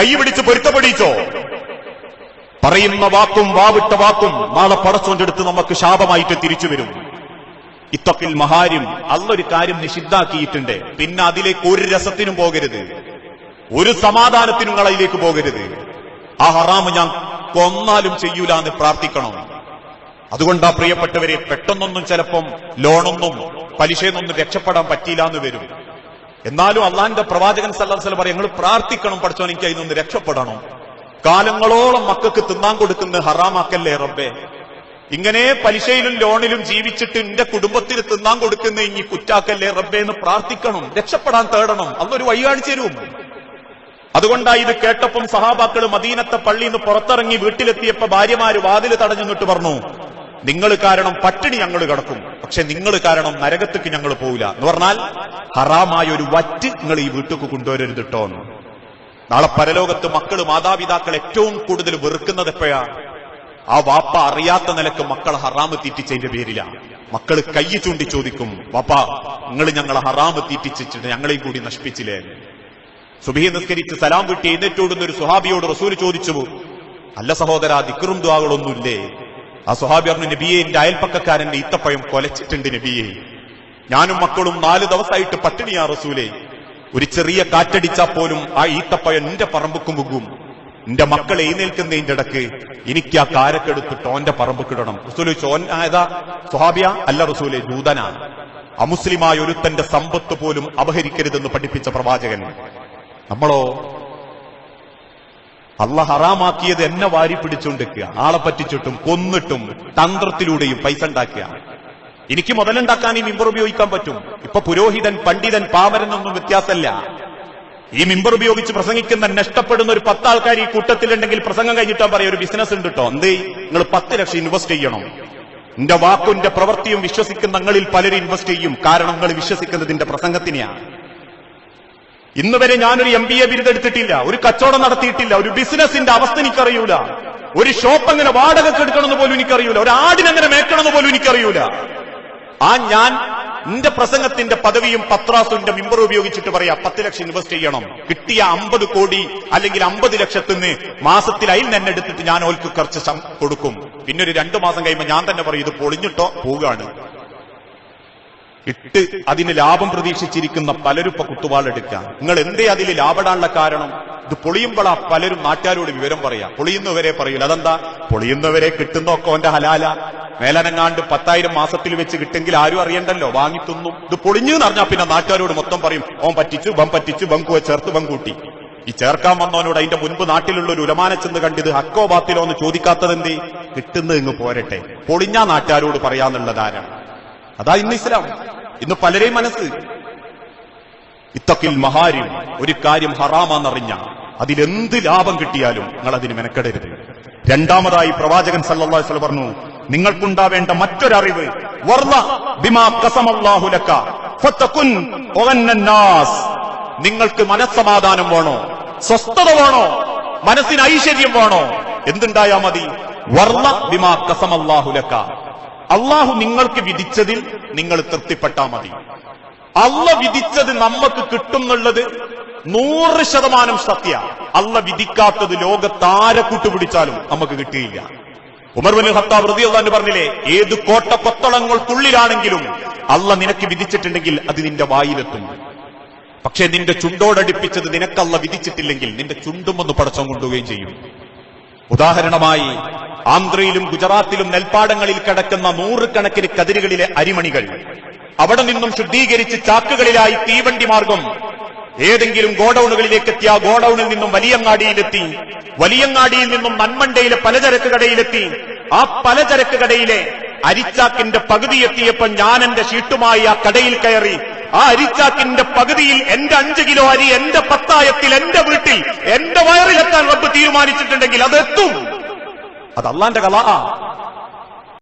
കൈ പിടിച്ച് പൊരുത്തപ്പെടിച്ചോ? പറയുന്ന വാക്കും വാവിട്ട വാക്കും നാളെ പടച്ചോന്റെ അടുത്ത് നമുക്ക് ശാപമായിട്ട് തിരിച്ചു വരും. ഇത്തൊക്കിൽ മഹാരും അല്ലൊരു കാര്യം നിഷിദ്ധാക്കിയിട്ടുണ്ട്. പിന്നെ അതിലേക്ക് ഒരു രസത്തിനും പോകരുത്. ഒരു സമാധാനത്തിനും അതിലേക്ക് പോകരുത്. ആ ഹറാമ് ഞാൻ കൊന്നാലും ചെയ്യൂല എന്ന് പ്രാർത്ഥിക്കണം. അതുകൊണ്ടാ പ്രിയപ്പെട്ടവരെ പെട്ടെന്നൊന്നും ചിലപ്പം ലോണൊന്നും പലിശയെന്നൊന്നും രക്ഷപ്പെടാൻ പറ്റിയില്ല എന്ന് വരും. എന്നാലും അള്ളാഹിന്റെ പ്രവാചകൻ സല്ലാസ്ലം പറയും ഞങ്ങൾ പ്രാർത്ഥിക്കണം പഠിച്ചോൻ എനിക്ക് അതിൽ നിന്ന് രക്ഷപ്പെടണം. കാലങ്ങളോളം മക്കൾക്ക് തിന്നാൻ കൊടുക്കുന്ന ഹറാമാക്കല്ലേ റബ്ബേ? ഇങ്ങനെ പലിശയിലും ലോണിലും ജീവിച്ചിട്ട് എന്റെ കുടുംബത്തിന് തിന്നാൻ കൊടുക്കുന്ന ഇനി കുറ്റാക്കല്ലേ റബ്ബേ എന്ന് പ്രാർത്ഥിക്കണം രക്ഷപ്പെടാൻ തേടണം. അന്നൊരു വഴി കാണിച്ചു തരും. അതുകൊണ്ടായി ഇത് കേട്ടപ്പം സഹാബാക്കൾ മദീനത്തെ പള്ളിയിൽ നിന്ന് പുറത്തിറങ്ങി വീട്ടിലെത്തിയപ്പോ ഭാര്യമാര് വാതിൽ തടഞ്ഞു പറഞ്ഞു നിങ്ങൾ കാരണം പട്ടിണി ഞങ്ങൾ കിടക്കും. പക്ഷെ നിങ്ങൾ കാരണം നരകത്തേക്ക് ഞങ്ങൾ പോവില്ല. എന്ന് പറഞ്ഞാൽ ഹറാമായ ഒരു വറ്റ് നിങ്ങൾ ഈ വീട്ടിലേക്ക് കൊണ്ടുവരരുത് കേട്ടോ. നാളെ പരലോകത്ത് മക്കൾ മാതാപിതാക്കൾ ഏറ്റവും കൂടുതൽ വെറുക്കുന്നത് എപ്പോഴാ? ആ വാപ്പ അറിയാത്ത നിലയ്ക്ക് മക്കൾ ഹറാമ് തീറ്റിച്ചതിന്റെ പേരിലാണ് മക്കൾ കൈ ചൂണ്ടി ചോദിക്കും വാപ്പ നിങ്ങൾ ഞങ്ങൾ ഹറാമ് തീറ്റിച്ചിട്ട് ഞങ്ങളെയും കൂടി നശിപ്പിച്ചില്ലേ? സുബഹി നിസ്കരിച്ച് സലാം വിട്ടി എഴുന്നേറ്റോടുന്ന ഒരു സുഹാബിയോട് റസൂൽ ചോദിച്ചു അല്ല സഹോദര ദിക്റും ദ്വാകളൊന്നുമില്ലേ ആ സുഹാബി പറഞ്ഞു നബിയെ എന്റെ അയൽപ്പക്കക്കാരന്റെ ഈത്തപ്പഴം കൊലച്ചിട്ടുണ്ട് നബിയെ. ഞാനും മക്കളും നാല് ദിവസമായിട്ട് പട്ടിണിയാ റസൂലെ. ഒരു ചെറിയ കാറ്റടിച്ചാൽ പോലും ആ ഈത്തപ്പഴം എന്റെ പറമ്പുക്കും മുകും എന്റെ മക്കൾ എഴുന്നേൽക്കുന്നതിന്റെ ഇടയ്ക്ക് എനിക്ക് ആ കാരക്കെടുത്തിട്ട് ഓന്റെ പറമ്പ് കിടണം. റസൂൽ ചോൻ ഏതാ? സുഹാബിയ അല്ല റസൂലെ ജൂതനാണ് അമുസ്ലിമായ ഒരുത്തന്റെ സമ്പത്ത് പോലും അപഹരിക്കരുതെന്ന് പഠിപ്പിച്ച പ്രവാചകൻ. നമ്മളോ അള്ള ഹറാമാക്കിയത് എന്നെ വാരി പിടിച്ചുകൊണ്ടിരിക്കുക ആളെ പറ്റിച്ചിട്ടും കൊന്നിട്ടും തന്ത്രത്തിലൂടെയും പൈസ ഉണ്ടാക്കുക. എനിക്ക് മുതലുണ്ടാക്കാൻ ഈ മിമ്പർ ഉപയോഗിക്കാൻ പറ്റും. ഇപ്പൊ പുരോഹിതൻ പണ്ഡിതൻ പാമരൻ ഒന്നും വ്യത്യാസമല്ല. ഈ മിമ്പർ ഉപയോഗിച്ച് പ്രസംഗിക്കുന്ന നഷ്ടപ്പെടുന്ന ഒരു പത്ത് ആൾക്കാർ ഈ കൂട്ടത്തിലുണ്ടെങ്കിൽ പ്രസംഗം കഴിഞ്ഞിട്ടാ പറയാം ഒരു ബിസിനസ് ഉണ്ട് കേട്ടോ എന്തേ? നിങ്ങൾ പത്ത് ലക്ഷം ഇൻവെസ്റ്റ് ചെയ്യണം. എന്റെ വാക്കും പ്രവൃത്തിയും വിശ്വസിക്കുന്ന നിങ്ങളിൽ പലരും ഇൻവെസ്റ്റ് ചെയ്യും. കാരണം നിങ്ങൾ വിശ്വസിക്കുന്നതിന്റെ പ്രസംഗത്തിനെയാണ് ഇന്ന് വരെ ഞാനൊരു എം ബി എ ബിരുദെടുത്തിട്ടില്ല ഒരു കച്ചവടം നടത്തിയിട്ടില്ല ഒരു ബിസിനസിന്റെ അവസ്ഥ എനിക്കറിയൂല. ഒരു ഷോപ്പ് എങ്ങനെ വാടകയ്ക്ക് എടുക്കണമെന്ന് പോലും എനിക്കറിയൂല. ഒരു ആടിനെങ്ങനെ മേക്കണമെന്ന് പോലും എനിക്കറിയൂല. ആ ഞാൻ എന്റെ പ്രസംഗത്തിന്റെ പദവിയും പത്രാസുന്റെ മിമ്പറും ഉപയോഗിച്ചിട്ട് പറയാ പത്ത് ലക്ഷം ഇൻവെസ്റ്റ് ചെയ്യണം. കിട്ടിയ അമ്പത് കോടി അല്ലെങ്കിൽ അമ്പത് ലക്ഷത്തിന് മാസത്തിൽ അതിൽ തന്നെ എടുത്തിട്ട് ഞാൻ ഓൽക്ക് കുറച്ച് കൊടുക്കും. പിന്നെ ഒരു രണ്ടു മാസം കഴിയുമ്പോൾ ഞാൻ തന്നെ പറയും ഇത് പൊളിഞ്ഞിട്ടോ? പോവുകയാണ്. ഇട്ട് അതിന് ലാഭം പ്രതീക്ഷിച്ചിരിക്കുന്ന പലരും ഇപ്പൊ കുത്തുവാളെടുക്കുക. നിങ്ങൾ എന്തേ അതിൽ ലാഭടാനുള്ള കാരണം? ഇത് പൊളിയുമ്പോഴാ പലരും നാട്ടുകാരോട് വിവരം പറയാ. പൊളിയുന്നവരെ പറയൂല. അതെന്താ? പൊളിയുന്നവരെ കിട്ടുന്നൊക്കെ ഓന്റെ ഹലാല. മേലനങ്ങാണ്ട് പത്തായിരം മാസത്തിൽ വെച്ച് കിട്ടെങ്കിൽ ആരും അറിയണ്ടല്ലോ. വാങ്ങി തിന്നും. ഇത് പൊളിഞ്ഞു എന്ന് പറഞ്ഞാൽ പിന്നെ നാട്ടുകാരോട് മൊത്തം പറയും ഓൻ പറ്റിച്ചു ബം പറ്റിച്ചു വങ്കുവെ ചേർത്ത് വങ്കൂട്ടി ഈ ചേർക്കാൻ വന്നവനോട് അതിന്റെ മുൻപ് നാട്ടിലുള്ള ഒരു ഉലമാനെ ചെന്ന് കണ്ടിത് ഹക്കോ ബാത്തിലോ എന്ന് ചോദിക്കാത്തതെന്തേ കിട്ടുന്നത് ഇങ്ങ് പോരട്ടെ. പൊളിഞ്ഞ നാട്ടുകാരോട് പറയാന്നുള്ളതാരാണ് അതാ ഇന്ന് ഇസ്ലാം. ഇന്ന് പലരെയും മനസ്സ് ഇത്തക്കിൽ മഹാരി ഒരു കാര്യം ഹറാമാന്നറിഞ്ഞ അതിലെന്ത് ലാഭം കിട്ടിയാലും നിങ്ങൾ അതിന് മെനക്കെടരുത്. രണ്ടാമതായി പ്രവാചകൻ സല്ലല്ലാഹു അലൈഹി പറഞ്ഞു നിങ്ങൾക്കുണ്ടാവേണ്ട മറ്റൊരറിവ് ബിമാ ലക ഫതകുൻ നിങ്ങൾക്ക് മനസ്സമാധാനം വേണോ? സ്വസ്ഥത വേണോ? മനസ്സിന് ഐശ്വര്യം വേണോ? എന്തുണ്ടായാ മതി? ബിമാ ഖസമല്ലാഹു ലക അള്ളാഹു നിങ്ങൾക്ക് വിധിച്ചതിൽ നിങ്ങൾ തൃപ്തിപ്പെട്ടാൽ മതി. അല്ല വിധിച്ചത് നമുക്ക് കിട്ടുന്നുള്ളത് നൂറ് ശതമാനം സത്യ. അല്ല വിധിക്കാത്തത് ലോകത്താരെ കൂട്ടുപിടിച്ചാലും നമുക്ക് കിട്ടിയില്ല. ഉമർ ഹത്താ ഖത്താബ് റളിയല്ലാഹു പറഞ്ഞില്ലേ ഏത് കോട്ട കൊത്തളങ്ങൾക്കുള്ളിലാണെങ്കിലും അല്ല നിനക്ക് വിധിച്ചിട്ടുണ്ടെങ്കിൽ അത് നിന്റെ വായിലെത്തും. പക്ഷെ നിന്റെ ചുണ്ടോടടിപ്പിച്ചത് നിനക്കല്ല വിധിച്ചിട്ടില്ലെങ്കിൽ നിന്റെ ചുണ്ടും ഒന്ന് പടച്ചം കൊണ്ടുപോവുകയും ചെയ്യും. ഉദാഹരണമായി ആന്ധ്രയിലും ഗുജറാത്തിലും നെൽപ്പാടങ്ങളിൽ കിടക്കുന്ന നൂറുകണക്കിന് കതിരുകളിലെ അരിമണികൾ അവിടെ നിന്നും ശുദ്ധീകരിച്ച് ചാക്കുകളിലായി തീവണ്ടി മാർഗം ഏതെങ്കിലും ഗോഡൌണുകളിലേക്ക് എത്തിയ ഗോഡൌണിൽ നിന്നും വലിയങ്ങാടിയിലെത്തി വലിയങ്ങാടിയിൽ നിന്നും നന്മണ്ടയിലെ പലചരക്ക് കടയിലെത്തി ആ പലചരക്ക് കടയിലെ അരിച്ചാക്കിന്റെ പകുതി എത്തിയപ്പോൾ ഞാൻ എന്റെ ഷീട്ടുമായി ആ കടയിൽ കയറി ആ അരിച്ചാക്കിന്റെ പകുതിയിൽ എന്റെ അഞ്ച് കിലോ അരി എന്റെ പത്തായത്തിൽ എന്റെ വീട്ടിൽ എന്റെ വയറിലെത്താൻ റബ്ബ് തീരുമാനിച്ചിട്ടുണ്ടെങ്കിൽ അതെത്തും. അത് അള്ളാന്റെ കല.